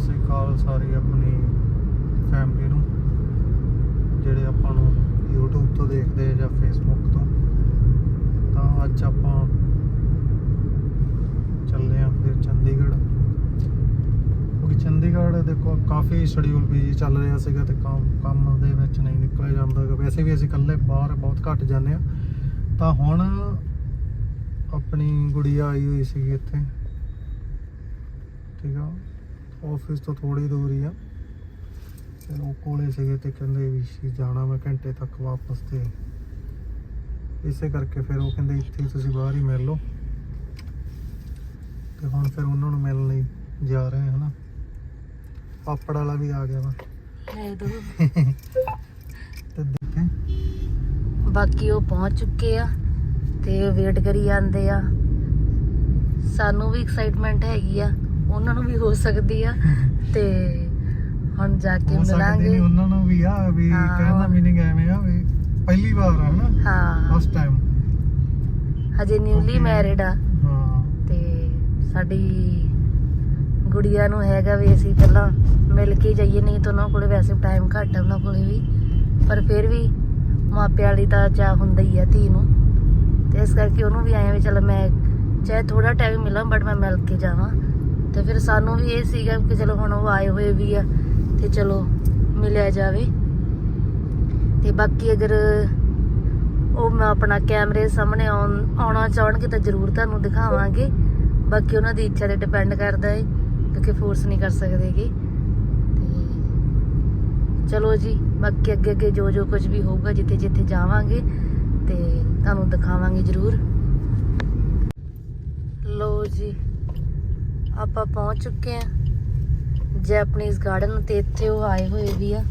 ਸ੍ਰੀ ਅਕਾਲ ਸਾਰੀ ਆਪਣੀ ਫੈਮਿਲੀ ਨੂੰ, ਜਿਹੜੇ ਆਪਾਂ ਨੂੰ YouTube ਤੋਂ ਦੇਖਦੇ ਜਾਂ Facebook ਤੋਂ। ਤਾਂ ਅੱਜ ਆਪਾਂ ਚੱਲੇ ਆ ਫਿਰ ਚੰਡੀਗੜ੍ਹ। ਕਿਉਂਕਿ ਚੰਡੀਗੜ੍ਹ ਦੇਖੋ, ਕਾਫੀ ਸ਼ਡਿਊਲ ਬਿਜ਼ੀ ਚੱਲ ਰਿਹਾ ਸੀਗਾ ਤੇ ਕੰਮ ਕੰਮ ਦੇ ਵਿੱਚ ਨਹੀਂ ਨਿਕਲਿਆ ਜਾਂਦਾ ਵੈਸੇ ਵੀ ਅਸੀਂ ਇਕੱਲੇ ਬਾਹਰ ਬਹੁਤ ਘੱਟ ਜਾਂਦੇ ਆ। ਤਾਂ ਹੁਣ ਆਪਣੀ ਗੁੜੀਆ ਆਈ ਹੋਈ ਸੀਗੀ ਇੱਥੇ। ਠੀਕ ਆ। ਆਫਿਸ ਤੋਂ ਥੋੜੀ ਦੂਰ ਹੀ ਆ। ਉਹ ਕੋਲੇ ਸੀਗੇ ਤੇ ਕਹਿੰਦੇ ਵੀ ਜਾਣਾ ਮੈਂ ਘੰਟੇ ਤੱਕ ਵਾਪਸ ਤੇ। ਇਸੇ ਕਰਕੇ ਫਿਰ ਉਹ ਕਹਿੰਦੇ ਇੱਥੇ ਤੁਸੀਂ ਬਾਹਰ ਹੀ ਮਿਲ ਲਓ। ਤੇ ਹੁਣ ਫਿਰ ਉਹਨਾਂ ਨੂੰ ਮਿਲਣ ਲਈ ਜਾ ਰਹੇ ਹਾਂ ਹਨਾ। ਪਾਪੜ ਵਾਲਾ ਵੀ ਆ ਗਿਆ ਵਾ। ਦੋ ਤੇ ਦੇਖੇ। ਬਾਕੀ ਉਹ ਪਹੁੰਚ ਚੁੱਕੇ ਆ ਤੇ ਵੇਟ ਕਰੀ ਜਾਂਦੇ ਆ। ਸਾਨੂੰ ਵੀ ਐਕਸਾਈਟਮੈਂਟ ਹੈਗੀ ਆ। ਉਹਨਾਂ ਨੂੰ ਵੀ ਹੋ ਸਕਦੀ ਆ। ਤੇ ਹੁਣ ਜਾ ਕੇ ਮਿਲਾਂਗੇ। ਉਹਨਾਂ ਨੂੰ ਵੀ ਆ ਵੀ। ਕਹਿੰਦਾ ਮੀਨਿੰਗ ਐਵੇਂ ਆ ਵੀ ਪਹਿਲੀ ਵਾਰ ਆ ਹਨਾ ਹਾਂ। ਫਸਟ ਟਾਈਮ ਹਜੇ ਨਿਊਲੀ. ਮੈਰਿਡ ਆ। ਹਾਂ। ਤੇ ਸਾਡੀ ਗੁੜੀਆ ਨੂੰ ਹੈਗਾ ਵੀ ਅਸੀਂ ਪਹਿਲਾਂ ਮਿਲ ਕੇ ਜਾਈਏ ਨਹੀਂ ਤਾਂ ਉਹਨਾਂ ਕੋਲੇ ਵੈਸੇ ਟਾਈਮ ਘੱਟ ਆ ਉਹਨਾਂ ਕੋਲੇ ਵੀ। ਪਰ ਫਿਰ ਵੀ ਮਾਪਿਆਂ ਵਾਲੀ ਤਾਂ ਚਾਹ ਹੁੰਦਾ ਹੀ ਆ ਧੀ ਨੂੰ। ਤੇ ਇਸ ਕਰਕੇ ਉਹਨੂੰ ਵੀ ਆਇਆ ਵੀ ਚਲ ਮੈਂ ਚਾਹੇ ਥੋੜਾ ਟਾਈਮ ਮਿਲਾਂ ਬਟ ਮੈਂ ਮਿਲ ਕੇ ਜਾਵਾਂ। ਤੇ ਫਿਰ ਸਾਨੂੰ ਵੀ ਇਹ ਸੀਗਾ ਕਿ ਚਲੋ ਹੁਣ ਉਹ ਆਏ ਹੋਏ ਵੀ ਆ ਤੇ ਚਲੋ ਮਿਲਿਆ ਜਾਵੇ। ਤੇ ਬਾਕੀ ਅਗਰ ਉਹ ਮੈਂ ਆਪਣਾ ਕੈਮਰੇ ਸਾਹਮਣੇ ਆਉਣ- ਆਉਣਾ ਚਾਹਣਗੇ ਤਾਂ ਜ਼ਰੂਰ ਤੁਹਾਨੂੰ ਦਿਖਾਵਾਂਗੇ। ਬਾਕੀ ਉਹਨਾਂ ਦੀ ਇੱਛਾ ਤੇ ਡਿਪੈਂਡ ਕਰਦਾ ਹੈ ਕਿਉਂਕਿ ਫੋਰਸ ਨਹੀਂ ਕਰ ਸਕਦੇਗੇ ਤੇ ਚਲੋ ਜੀ, ਬਾਕੀ ਅੱਗੇ ਅੱਗੇ ਜੋ ਜੋ ਕੁਝ ਵੀ ਹੋਊਗਾ ਜਿੱਥੇ ਜਿੱਥੇ ਜਾਵਾਂਗੇ ਤੇ ਤੁਹਾਨੂੰ ਦਿਖਾਵਾਂਗੇ ਜ਼ਰੂਰ। ਲੋ ਜੀ। ਆਪਾਂ ਪਹੁੰਚ ਚੁੱਕੇ ਆ ਜੈਪਨੀਜ਼ ਗਾਰਡਨ ਤੇ ਇੱਥੇ ਉਹ ਆਏ ਹੋਏ ਵੀ ਆ,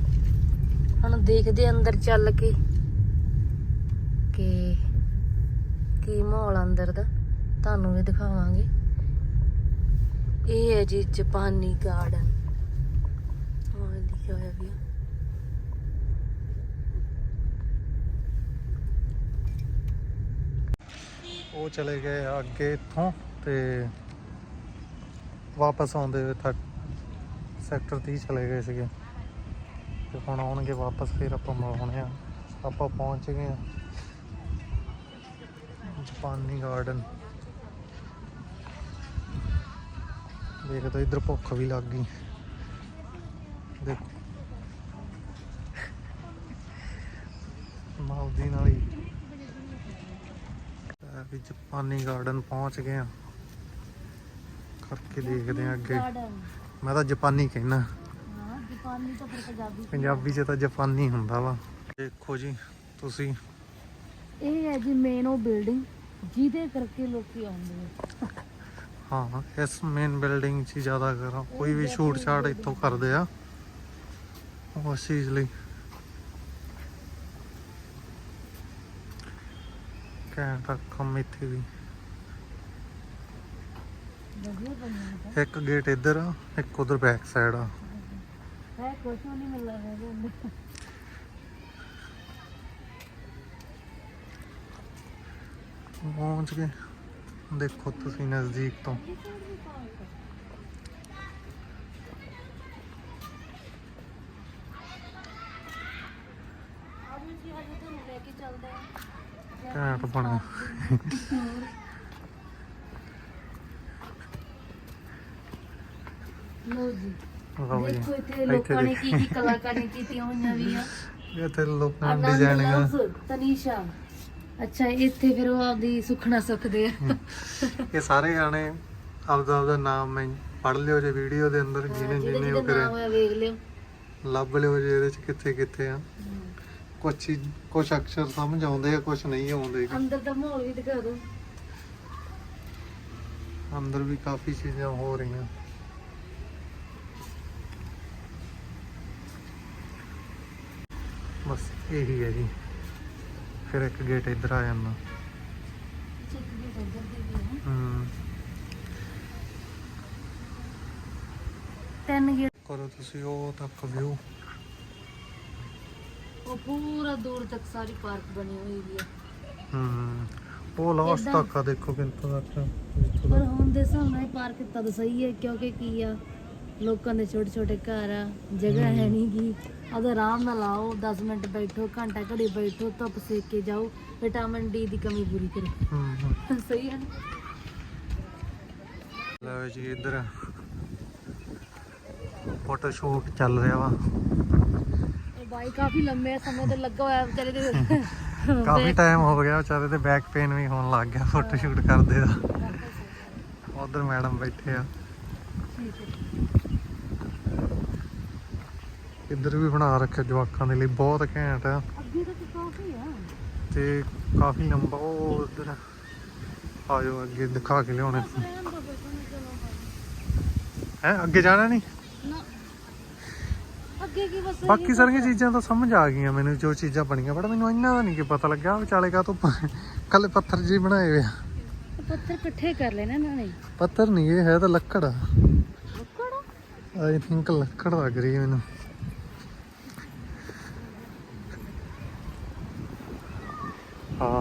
ਹੁਣ ਦੇਖਦੇ ਅੰਦਰ ਚੱਲ ਕੇ ਕਿ ਕੀ ਮਾਹੌਲ ਅੰਦਰ ਦਾ। ਤੁਹਾਨੂੰ ਵੀ ਦਿਖਾਵਾਂਗੇ। ਇਹ ਹੈ ਜੀ ਜਾਪਾਨੀ ਗਾਰਡਨ ਉਹ ਲਿਖਿਆ ਹੋਇਆ ਵੀ ਉਹ ਚਲੇ ਗਏ ਅੱਗੇ ਇੱਥੋਂ ਤੇ ਵਾਪਸ ਆਉਂਦੇ ਹੋਏ ਤੱਕ ਸੈਕਟਰ 30 ਚਲੇ ਗਏ ਸੀਗੇ। ਤੇ ਹੁਣ ਆਉਣਗੇ ਵਾਪਸ, ਫਿਰ ਆਪਾਂ ਮਿਲਾਉਣੇ ਆ। ਆਪਾਂ ਪਹੁੰਚ ਗਏ ਆ। ਜਪਾਨੀ ਗਾਰਡਨ ਦੇਖੋ ਇਧਰ ਭੁੱਖ ਵੀ ਲੱਗ ਗਈ। ਦੇਖੋ। ਨਾਲ ਨਾਲ ਹੀ। ਵੀ ਜਾਪਾਨੀ ਗਾਰਡਨ ਪਹੁੰਚ ਗਏ ਆ। ਕਰਕੇ ਦੇਖਦੇ ਆ ਅੱਗੇ। ਗਾਰਡਨ ਮੈਂ ਤਾਂ ਜਾਪਾਨੀ ਕਹਿਣਾ। ਹਾਂ ਜਾਪਾਨੀ ਤਾਂ ਫਿਰ ਪੰਜਾਬੀ ਪੰਜਾਬੀ 'ਚ ਤਾਂ ਜਾਪਾਨੀ ਹੁੰਦਾ ਵਾ। ਦੇਖੋ ਜੀ ਤੁਸੀਂ। ਇਹ ਹੈ ਜੀ ਮੇਨ ਉਹ ਬਿਲਡਿੰਗ ਜਿਹਦੇ ਕਰਕੇ ਲੋਕੀ ਆਉਂਦੇ ਆ। ਹਾਂ ਇਸ ਮੇਨ ਬਿਲਡਿੰਗ 'ਚ ਜ਼ਿਆਦਾ ਕਰਾਂ ਕੋਈ ਵੀ ਸ਼ੂਟ ਸ਼ਾਟ ਇੱਥੋਂ ਕਰਦੇ ਆ। ਉਸ ਚੀਜ਼ ਲਈ। ਆ ਕੰਮ ਇੱਥੇ ਵੀ। ਇੱਕ ਗੇਟ ਇੱਧਰ ਆ ਇੱਕ ਉਧਰ ਬੈਕ ਸਾਈਡ ਆ। ਹੈ ਕੁਝ ਨਹੀਂ ਮਿਲਦਾ ਹੈਗਾ ਅੰਦਰ। ਪਹੁੰਚ ਗਏ। ਦੇਖੋ ਤੁਸੀਂ ਨਜ਼ਦੀਕ ਤੋਂ ਆਜੋ ਜੀ ਆਜੋ ਤੁਹਾਨੂੰ ਲੈ ਕੇ ਚੱਲਦੇ ਆ ਘੈਂਟ ਬਣਿਆ ਲੋ ਜੀ। ਲਓ ਜੀ। ਦੇਖੋ ਇੱਥੇ ਇੱਥੇ ਲੋਕਾਂ ਨੇ ਦੇਖ। ਕੀ ਕੀ ਕਲਾਕਾਰੀ ਕੀਤੀਆਂ ਹੋਈਆਂ ਵੀ ਆ ਇੱਥੇ ਲੋਕਾਂ ਆਨੰਦ ਡਿਜ਼ਾਈਨਿੰਗ ਲਵ ਤਨੀਸ਼ਾ। ਅੱਛਾ ਇੱਥੇ ਫਿਰ ਉਹ ਆਪਦੀ ਸੁਖਣਾ ਸੁਖਦੇ ਆ। ਇਹ ਸਾਰੇ ਗਾਣੇ ਆਪਦਾ ਆਪਦਾ ਨਾਮ ਮੈਂ ਪੜ ਲਿਓ ਜੇ ਵੀਡੀਓ ਦੇ ਅੰਦਰ ਜਿਹਨੇ ਜਿਹਦੇ ਜਿਹਨੇ ਉਹ ਜਿਹਦੇ ਨਾਮ ਕਰੇ ਹੋਇਆ ਵੇਖ ਲਿਓ। ਲੱਭ ਲਿਓ ਜੇ ਇਹਦੇ ਚ ਕਿੱਥੇ ਕਿੱਥੇ ਆ। ਕੁਛ ਹੀ- ਕੁਛ ਅਕਸ਼ਰ ਸਮਝ ਆਉਂਦੇ ਆ ਕੁਛ ਨਹੀਂ ਆਉਂਦੇ। ਅੰਦਰ ਦਾ ਮਾਹੌਲ ਵੀ ਦਿਖਾ ਦਿਓ। ਅੰਦਰ ਵੀ ਕਾਫੀ ਚੀਜ਼ਾਂ ਹੋ ਰਹੀਆਂ। ਬਸ ਇਹੀ ਹੈ ਜੀ। ਫਿਰ ਇੱਕ ਗੇਟ ਇੱਧਰ ਆ ਜਾਂਦਾ। ਹੈ। ਹੂੰ। ਤਿੰਨ ਗੇਟ ਕਰੋ ਤੁਸੀਂ ਉਹ ਤੱਕ ਵਿਊ ਉਹ ਪੂਰਾ ਦੂਰ ਤੱਕ ਸਾਰੀ ਪਾਰਕ ਬਣੀ ਹੋਈ ਆ ਹੂੰ। ਉਹ ਲਾਸਟ ਤੱਕ ਆ ਦੇਖੋ ਕਿੰਤੋਂ ਤੱਕ ਪਰ ਹੁਣ ਦੇ ਇਹ ਪਾਰਕ ਤਦ ਸਹੀ ਹੈ ਕਿਉਂਕਿ ਕੀ ਆ? ਲੋਕਾਂ ਦੇ ਛੋਟੇ ਛੋਟੇ ਘਰ ਆ ਜਗ੍ਹਾ ਹੈ ਨਹੀਂ ਗੀ ਆਪਦਾ ਆਰਾਮ ਨਾਲ ਆਓ 10 ਮਿੰਟ ਬੈਠੋ ਘੰਟਾ ਘੜੀ ਬੈਠੋ ਧੁੱਪ ਸੇਕ ਕੇ ਜਾਓ ਵਿਟਾਮਿਨ ਡੀ ਦੀ ਕਮੀ ਪੂਰੀ ਕਰੋ। ਹੂੰ ਹੂੰ ਸਹੀ ਹੈ ਨਾ? ਲਓ ਜੀ ਇੱਧਰ ਫੋਟੋ ਸ਼ੂਟ ਚੱਲ ਰਿਹਾ ਵਾ। ਇਹ ਬਾਈ ਕਾਫੀ ਲੰਮੇ ਸਮੇਂ ਤੋਂ ਲੱਗਾ ਹੋਇਆ ਵਿਚਾਰੇ ਦੇ। ਕਾਫੀ ਟਾਈਮ ਹੋ ਗਿਆ ਵਿਚਾਰੇ ਤੇ ਬੈਕ ਪੇਨ ਵੀ ਹੋਣ ਲੱਗ ਗਿਆ ਫੋਟੋ ਸ਼ੂਟ ਕਰਦੇ ਦਾ। ਉਧਰ ਮੈਡਮ ਬੈਠੇ ਆ। ਇੱਧਰ ਵੀ ਬਣਾ ਰੱਖਿਆ ਜਵਾਕਾਂ ਦੇ ਲਈ ਬਹੁਤ ਘੈਂਟ ਆ। ਅੱਗੇ ਤਾਂ ਕਾਫੀ ਆ। ਤੇ ਕਾਫੀ ਲੰਬਾ ਉਹ ਉਧਰ ਆਜੋ ਅੱਗੇ ਦਿਖਾ ਕੇ ਲਿਆਉਣੇ। ਹੈ ਅੱਗੇ ਜਾਣਾ ਨਹੀਂ? ਨਾ। ਅੱਗੇ ਕੀ ਬਸ ਬਾਕੀ ਸਾਰੀਆਂ ਚੀਜ਼ਾਂ ਤਾਂ ਸਮਝ ਆ ਗਈਆਂ ਮੈਨੂੰ ਜੋ ਚੀਜ਼ਾਂ ਬਣੀਆਂ। ਬਟ ਮੈਨੂੰ ਇੰਨਾ ਦਾ ਨਹੀਂ ਕਿ ਪਤਾ ਲੱਗਾ ਵਿਚਾਲੇ ਕਾ ਤੋਂ ਕੱਲੇ ਪੱਥਰ ਜੀ ਬਣਾਏ ਹੋਏ ਆ। ਪੱਥਰ ਇਕੱਠੇ ਕਰ ਲੈਣਾ ਇਹਨਾਂ ਨੇ। ਪੱਥਰ ਨਹੀਂ ਇਹ ਹੈ ਤਾਂ ਲੱਕੜ ਆ। ਲੱਕੜ? ਆਈ ਥਿੰਕ ਲੱਕੜ ਲੱਗ ਰਹੀ ਮੈਨੂੰ।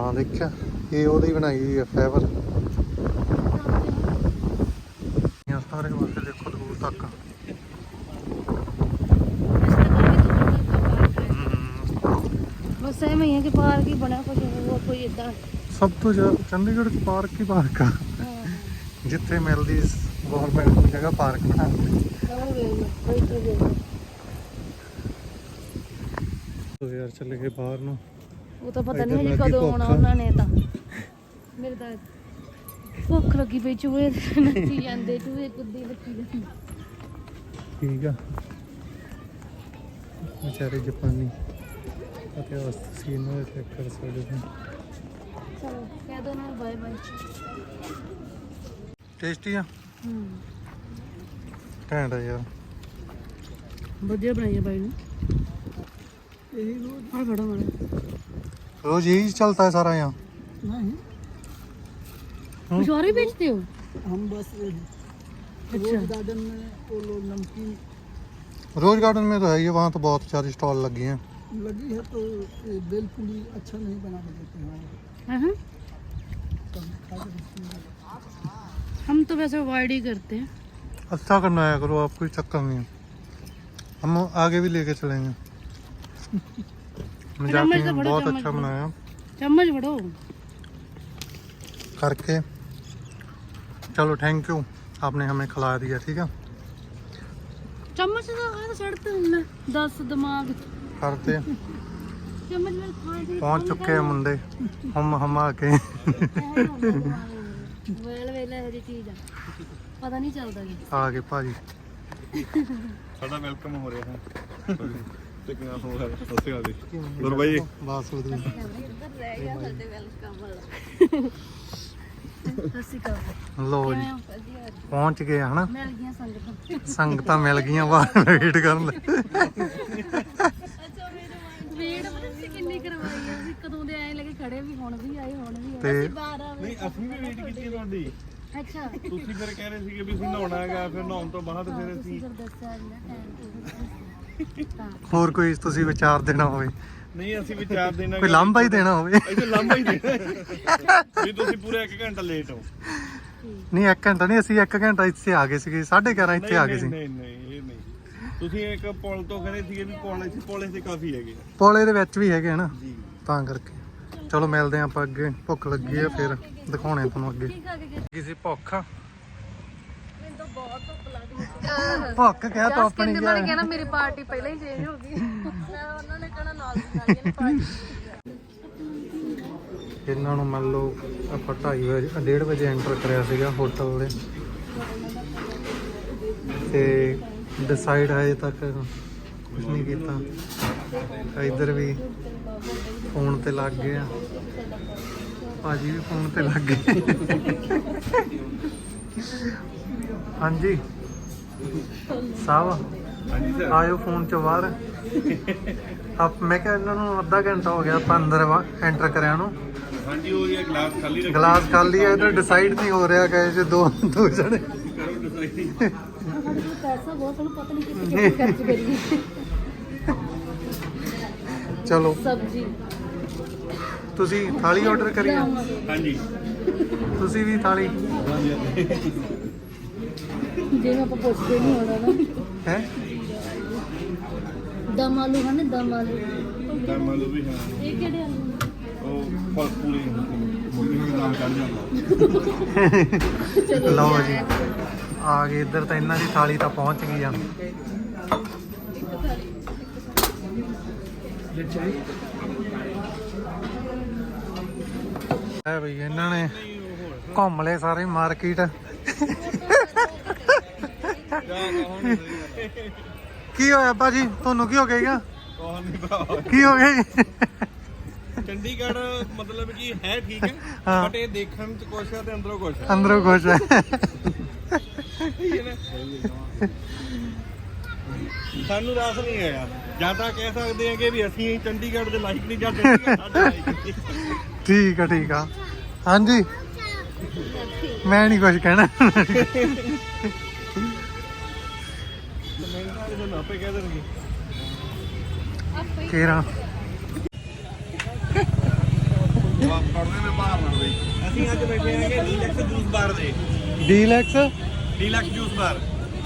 ਹਾਂ ਦੇਖਿਆ। ਇਹ ਉਹਦੀ ਬਣਾਈ ਹੋਈ ਹੈ ਫਾਈਬਰ ਇਹ ਸਾਰੇ ਪਾਸੇ ਦੇਖੋ ਦੂਰ ਤੱਕ। ਹਮ, ਬਸ ਐਵੇਂ ਹੀ ਹੈ ਕਿ ਪਾਰਕ ਹੀ ਬਣਿਆ ਕੁਝ ਹੋਰ ਕੋਈ ਇਦਾਂ ਸਭ ਤੋਂ ਜ਼ਿਆਦਾ ਚੰਡੀਗੜ੍ਹ ਚ ਪਾਰਕ ਹੀ ਪਾਰਕ ਆ। ਜਿੱਥੇ ਮਿਲਦੀ ਗਵਰਨਮੈਂਟ ਦੀ ਜਗ੍ਹਾ ਪਾਰਕ ਬਣਾ ਤੋ ਯਾਰ ਚੱਲੇ ਗਏ ਬਾਹਰ ਨੂੰ। ਉਹ ਤਾਂ ਪਤਾ ਨਹੀਂ ਹਜੇ ਕਦੋਂ ਆਉਣਾ। ਉਹਨਾਂ ਨੇ ਤਾਂ। ਮੇਰੇ ਤਾਂ ਭੁੱਖ ਲੱਗੀ ਪਈ ਚੂਹੇ ਨੱਚੀ ਜਾਂਦੇ ਚੂਹੇ ਕੁੱਦੀ ਨੱਚੀ ਜਾਂਦੇ। ਠੀਕ ਆ। ਵਿਚਾਰੇ ਜਾਪਾਨੀ। ਅਤੇ ਉਸ ਸੀਨ ਨੂੰ ਚੈੱਕ ਕਰ ਸਕਦੇ ਹੋ ਚਲੋ ਕਹਿ ਦੋ ਨਾ ਬਾਏ ਬਾਏ ਟੇਸਟੀ ਆ? ਹੂੰ। ਘੈਂਟ ਆ ਯਾਰ। ਵਧੀਆ ਬਣਾਈ ਬਾਈ ਨੇ। ਇਹ ਆ ਬੜਾ ਬੜਾ रोज यही चलता है सारा यहाँ। नहीं। कुछ और ही बेचते हो? हम बस अच्छा। गार्डन में वो लोग नमकीन। रोज गार्डन में तो है ये वहाँ तो बहुत सारी स्टॉल लगी हैं। लगी है तो बेलपुली अच्छा नहीं बना के देते हैं। हाँ। हम तो वैसे अवॉइड ही करते हैं। अच्छा करना है करो आप कोई चक्कर नहीं है। हम आगे भी लेके चलेंगे। मजाक चम्मच नहीं, तो बड़ा बहुत चम्मच अच्छा बड़ा। बनाया चम्मच बड़ो करके चलो थैंक यू आपने हमें खिला दिया ठीक है चम्मच तो आ सड़ते हैं दस दिमाग करते चम्मच में खाए थे पहुंच चुके हैं मुंडे हम हम आके ਵੇਲ ਵੇਲੇ ਇਹੋ ਜਿਹੀ ਚੀਜ਼ ਆ ਪਤਾ ਨਹੀਂ ਚੱਲਦਾ ਕਿ आ गए भाजी ਸਾਡਾ ਵੈਲਕਮ ਹੋ ਰਿਹਾ ਹੈ ਟਿੱਕੀਆਂ ਹੋ ਗਿਆ ਸਤਿ ਸ਼੍ਰੀ ਅਕਾਲ ਜੀ। ਹੋਰ ਬਾਈ? ਬਾਸ ਹੋ ਤੁਸੀਂ ਲੋ ਜੀ ਪਹੁੰਚ ਗਏ ਹਨਾ? ਮਿਲ ਗਈਆਂ ਸੰਗਤਾਂ ਸੰਗਤਾਂ ਮਿਲ ਗਈਆਂ ਬਾਹਰ ਵੇਟ ਕਰਨ। ਲਈ ਵੇਟ ਪਤਾ ਸੀ ਕਿੰਨੀ ਕਰਵਾਈ ਆ ਅਸੀਂ ਕਦੋਂ ਦੇ ਆਏ ਲੱਗੇ ਖੜੇ ਵੀ ਹੁਣ ਵੀ ਆਏ ਹੁਣ ਵੀ ਆਏ ਅਸੀਂ 12 ਵਜੇ ਨਹੀਂ ਅਸੀਂ ਵੀ ਵੇਟ ਕੀਤੀ ਤੁਹਾਡੀ। ਅੱਛਾ। ਤੁਸੀਂ ਫਿਰ ਕਹਿ ਰਹੇ ਸੀਗੇ ਵੀ ਅਸੀਂ ਨਹਾਉਣਾ ਹੈਗਾ ਫਿਰ ਨਹਾਉਣ ਤੋਂ ਬਾਅਦ ਫਿਰ ਅਸੀਂ ਦੱਸਿਆ ਨਾ ਟਾਈਮ ਹੋਰ ਕੋਈ ਤੁਸੀਂ ਵਿਚਾਰ ਦੇਣਾ ਹੋਵੇ? ਨਹੀਂ ਅਸੀਂ ਵਿਚਾਰ ਦੇਣਾ ਕੋਈ ਲਾਂਭਾ ਹੀ ਦੇਣਾ ਹੋਵੇ। ਅਸੀਂ ਲੰਬਾ ਹੀ ਦੇਣਾ। ਵੀ ਤੁਸੀਂ ਪੂਰਾ 1 ਘੰਟਾ ਲੇਟ ਹੋ। ਨਹੀਂ 1 ਘੰਟਾ ਨਹੀਂ ਅਸੀਂ 1 ਘੰਟਾ ਇੱਥੇ ਆ ਗਏ ਸੀਗੇ 11:30 ਇੱਥੇ ਆ ਗਏ ਸੀ। ਨਹੀਂ ਨਹੀਂ ਇਹ ਨਹੀਂ। ਤੁਸੀਂ ਇੱਕ ਪੁਲ ਤੋਂ ਕਹਿੰਦੇ ਸੀਗੇ ਵੀ ਪੁਲ ਇੱਥੇ ਪੁਲ ਇੱਥੇ ਕਾਫੀ ਹੈਗੇ। ਪੋਲੇ ਦੇ ਵਿੱਚ ਵੀ ਹੈਗੇ ਹਨਾ ਜੀ। ਤਾਂ ਕਰਕੇ। ਚਲੋ ਮਿਲਦੇ ਆਂ ਆਪਾਂ ਅੱਗੇ। ਭੁੱਖ ਲੱਗੀ ਆ ਫਿਰ ਦਿਖਾਉਣੇ ਤੁਹਾਨੂੰ ਅੱਗੇ। ਗਏ ਕਿਸੇ ਭੁੱਖ? ਬਹੁਤ ਧੁੱਪ ਲੱਗਦੀ ਭੁੱਖ ਕਹਿ ਤਾ ਆਪਣੀ ਕਹਿੰਦੇ ਬਣ ਗਿਆ ਨਾ ਮੇਰੀ ਪਾਰਟੀ ਪਹਿਲਾਂ ਹੀ ਚੇਂਜ ਹੋ ਗਈ। ਉਹਨਾਂ ਨੇ ਕਹਣਾ ਨਾਲ ਦੀ ਨਾਲ ਹੀ ਪਾਰਟੀ ਇਹਨਾਂ ਨੂੰ ਮੰਨ ਲਓ ਆਪਾਂ 2:30 ਵਜੇ 1:30 ਵਜੇ ਐਂਟਰ ਕਰਿਆ ਸੀਗਾ ਹੋਟਲ ਦੇ। ਤੇ ਡਿਸਾਈਡ ਹਜੇ ਤੱਕ ਕੁਝ ਨਹੀਂ ਕੀਤਾ। ਇੱਧਰ ਵੀ ਫੋਨ ਤੇ ਲੱਗ ਗਏ ਆ। ਭਾਜੀ ਵੀ ਫੋਨ ਤੇ ਲੱਗ ਗਏ। ਹਾਂਜੀ। ਸਾਹਿਬ ਹਾਂਜੀ ਸਰ ਆਇਓ ਫੋਨ ਚੋਂ ਬਾਹਰ। ਆਪ ਮੈਂ ਕਿਹਾ ਇਹਨਾਂ ਨੂੰ ਅੱਧਾ ਘੰਟਾ ਹੋ ਗਿਆ ਆਪਾਂ ਅੰਦਰ ਐਂਟਰ ਕਰਿਆ ਨੂੰ। ਹਾਂਜੀ ਉਹ ਇਹ ਗਲਾਸ ਖਾਲੀ ਰੱਖੋ। ਗਲਾਸ ਖਾਲੀ ਹੈ ਇਧਰ ਡਿਸਾਈਡ ਨਹੀਂ ਹੋ ਰਿਹਾ ਕਿ ਜੇ ਦੋ ਦੋ ਜਣੇ। ਕਰੋ decide। ਸਾਡੇ ਕੋਲ ਪੈਸਾ ਬਹੁਤ ਸਾਨੂੰ ਪਤਾ ਨਹੀਂ ਕਿੱਥੇ ਕਿੱਥੇ ਖਰਚ ਕਰੀਏ ਚਲੋ। ਸਬਜ਼ੀ। ਤੁਸੀਂ ਥਾਲੀ ਆਰਡਰ ਕਰੀ ਹਾਂਜੀ। ਤੁਸੀਂ ਵੀ ਥਾਲੀ? ਹਾਂਜੀ ਜਿਵੇਂ ਆਪਾਂ ਪੁੱਛਦੇ ਨਹੀਂ ਹੋਣਾ ਨਾ। ਹੈ? ਦਮ ਆਲੂ ਹਨ ਦਮ ਆਲੂ। ਦਮ ਆਲੂ ਵੀ ਹਾਂ। ਇਹ ਕਿਹੜੇ ਆਲੂ? ਉਹ ਫਲ ਪੂਰੀ ਮੁਰਗੀ ਨੂੰ। ਦਾਮ ਚੜ ਜਾਂਦਾ ਲਓ ਜੀ। ਆ ਗਏ ਇੱਧਰ ਤਾਂ ਇਹਨਾਂ ਦੀ ਥਾਲੀ ਤਾਂ ਪਹੁੰਚ ਗਈ ਆ। ਹੈ ਬਈ ਇਹਨਾਂ ਨੇ ਘੁੰਮ ਲਏ ਸਾਰੇ ਮਾਰਕੀਟ। ਕੀ ਹੋਇਆ ਭਾਜੀ? ਤੁਹਾਨੂੰ ਕੀ ਹੋ ਗਿਆ ਕੋਹਨ ਨਹੀਂ ਭਰਾ ਕੀ ਹੋ ਗਿਆ ਜੀ? ਚੰਡੀਗੜ੍ਹ ਮਤਲਬ ਕਿ ਹੈ ਠੀਕ ਹੈ ਹਾਂ। ਬਟ ਇਹ ਦੇਖਣ ਚ ਕੁਛ ਹੈ ਤੇ ਅੰਦਰੋਂ ਕੁਛ ਹੈ? ਅੰਦਰੋਂ ਖੁਸ਼ ਹੈ। ਸਾਨੂੰ ਰਸ ਨਹੀਂ ਹੈਗਾ ਜਾਂ ਤਾਂ ਕਹਿ ਸਕਦੇ ਹਾਂ ਕਿ ਵੀ ਅਸੀਂ ਚੰਡੀਗੜ੍ਹ ਦੇ ਲਾਇਕ ਨਹੀਂ ਜਾਂ ਚੰਡੀਗੜ੍ਹ ਸਾਡੇ ਲਾਇਕ ਨਹੀਂ। ਠੀਕ ਆ ਠੀਕ ਆ। ਹਾਂਜੀ। ਮੈਂ ਨਹੀਂ ਕੁਝ ਕਹਿਣਾ। ਆਪੇ ਕਹਿ ਦੇਣਗੇ। ਕੇਰਾ। ਬਾਹਰ ਬਈ ਅਸੀਂ ਅੱਜ ਬੈਠੇ ਹੈਗੇ ਡੀਲਕਸ ਜੂਸ ਬਾਰ ਦੇ। ਡੀਲੈਕਸ ਡੀਲਕਸ ਜੂਸ ਬਾਰ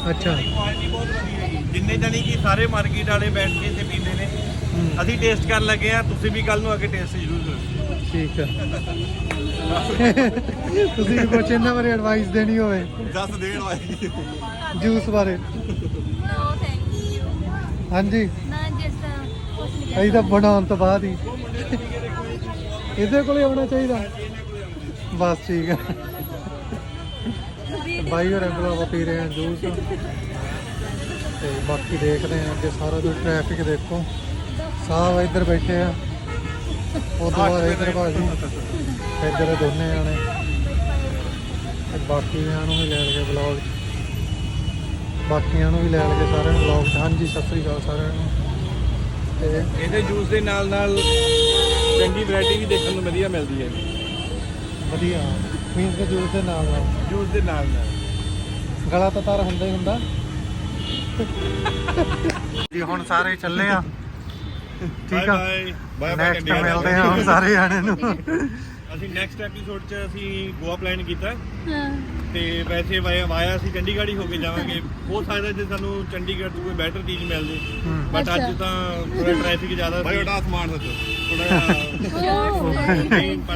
ਅੱਛਾ। ਕੁਆਲਿਟੀ ਬਹੁਤ ਵਧੀਆ ਹੈ ਜਿੰਨੇ ਜਾਨੀ ਕਿ ਸਾਰੇ ਮਾਰਕੀਟ ਵਾਲੇ ਬੈਠ ਕੇ ਇੱਥੇ ਪੀਂਦੇ ਨੇ। ਹਮ, ਅਸੀਂ ਟੇਸਟ ਕਰਨ ਲੱਗੇ ਆ ਤੁਸੀਂ ਵੀ ਕੱਲ ਨੂੰ ਆ ਕੇ ਟੇਸਟ ਜ਼ਰੂਰ ਕਰੋ। ਠੀਕ ਆ। ਤੁਸੀਂ ਵੀ ਕੁਝ ਇਹਨਾਂ ਬਾਰੇ ਐਡਵਾਈਸ ਦੇਣੀ ਹੋਵੇ। ਦੱਸ ਦੇਣ ਵਾਲੀ। ਜੂਸ ਬਾਰੇ। ਨੋ ਥੈਂਕ ਯੂ ਹਾਂਜੀ। ਨਾ ਜਿਸ ਕੁਝ ਨਹੀਂ ਅਸੀਂ ਤਾਂ ਬਣਾਉਣ ਤੋਂ ਬਾਅਦ ਹੀ। ਇਹਦੇ ਕੋਲੇ ਆਉਣਾ ਚਾਹੀਦਾ। ਬਸ ਠੀਕ ਆ। ਬਾਈ ਹੋਰਾਂ ਆਪਾਂ ਪੀ ਰਹੇ ਹਾਂ ਜੂਸ। ਤੇ ਬਾਕੀ ਦੇਖਦੇ ਹਾਂ ਅੱਗੇ ਸਾਰਾ ਜੋ ਟ੍ਰੈਫਿਕ ਦੇਖੋ। ਸਾਹ ਇੱਧਰ ਬੈਠੇ ਆ। ਉਹ ਤੋਂ ਬਾਅਦ ਇੱਧਰ ਭਾਜੀ। ਇੱਧਰ ਦੋਨੇ ਆਣੇ ਤੇ ਬਾਕੀਆਂ ਨੂੰ ਵੀ ਲੈ ਲਗੇ ਵਲੌਗ ਬਾਕੀਆਂ ਨੂੰ ਵੀ ਲੈ ਲਗੇ ਸਾਰਿਆਂ ਨੂੰ ਵਲੌਗ ਹਾਂਜੀ ਸਤਿ ਸ੍ਰੀ ਅਕਾਲ ਸਾਰਿਆਂ ਨੂੰ। ਤੇ ਇਹਦੇ ਜੂਸ ਦੇ ਨਾਲ ਨਾਲ ਚੰਗੀ ਵੈਰਾਈਟੀ ਵੀ ਦੇਖਣ ਨੂੰ ਵਧੀਆ ਮਿਲਦੀ ਹੈ। ਵਧੀਆ। ਮੀਨਸ ਦੇ ਜੂਸ ਦੇ ਨਾਲ ਨਾਲ। ਜੂਸ ਦੇ ਨਾਲ ਨਾਲ। ਗਲਾ ਤਾਂ ਤਾਰ ਹੁੰਦਾ ਹੀ ਹੁੰਦਾ। ਜੀ ਹੁਣ ਸਾਰੇ ਚੱਲੇ ਆ। ਠੀਕ ਆ। ਬਾਏ ਬਾਏ ਨੈਕਸਟ ਮਿਲਦੇ ਆ ਹੁਣ ਸਾਰੇ ਜਾਣੇ ਨੂੰ। ਅਸੀਂ ਨੈਕਸਟ ਐਪੀਸੋਡ 'ਚ ਅਸੀਂ ਗੋਆ ਪਲਾਨ ਕੀਤਾ। ਹਾਂ। ਤੇ ਵੈਸੇ ਵਾਇਆ ਅਸੀਂ ਚੰਡੀਗੜ੍ਹ ਹੀ ਹੋ ਕੇ ਜਾਵਾਂਗੇ। ਹੋ ਸਕਦਾ ਜੇ ਸਾਨੂੰ ਚੰਡੀਗੜ੍ਹ 'ਚ ਕੋਈ ਬੈਟਰ ਚੀਜ਼ ਮਿਲ ਜੇ। ਬਟ ਅੱਜ। ਤਾਂ ਥੋੜਾ ਟ੍ਰੈਫਿਕ ਜ਼ਿਆਦਾ ਸੀ। ਬਾਈ ਉਹਦਾ ਸਮਾਨ ਸੱਚ ਥੋੜਾ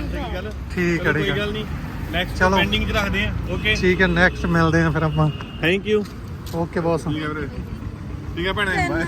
ਸਕੀ ਗੱਲ। ਠੀਕ ਹੈ, ਕੋਈ। ਗੱਲ ਨਹੀਂ। ਨੈਕਸਟ। ਪੈਂਡਿੰਗ 'ਚ ਰੱਖਦੇ ਆ ਓਕੇ ਠੀਕ ਹੈ ਨੈਕਸਟ ਮਿਲਦੇ ਆ ਫਿਰ ਆਪਾਂ। ਥੈਂਕ ਯੂ ਓਕੇ ਬੌਸ ਠੀਕ ਹੈ ਵੀਰੇ। ਠੀਕ ਹੈ ਭੈਣੇ। ਬਾਏ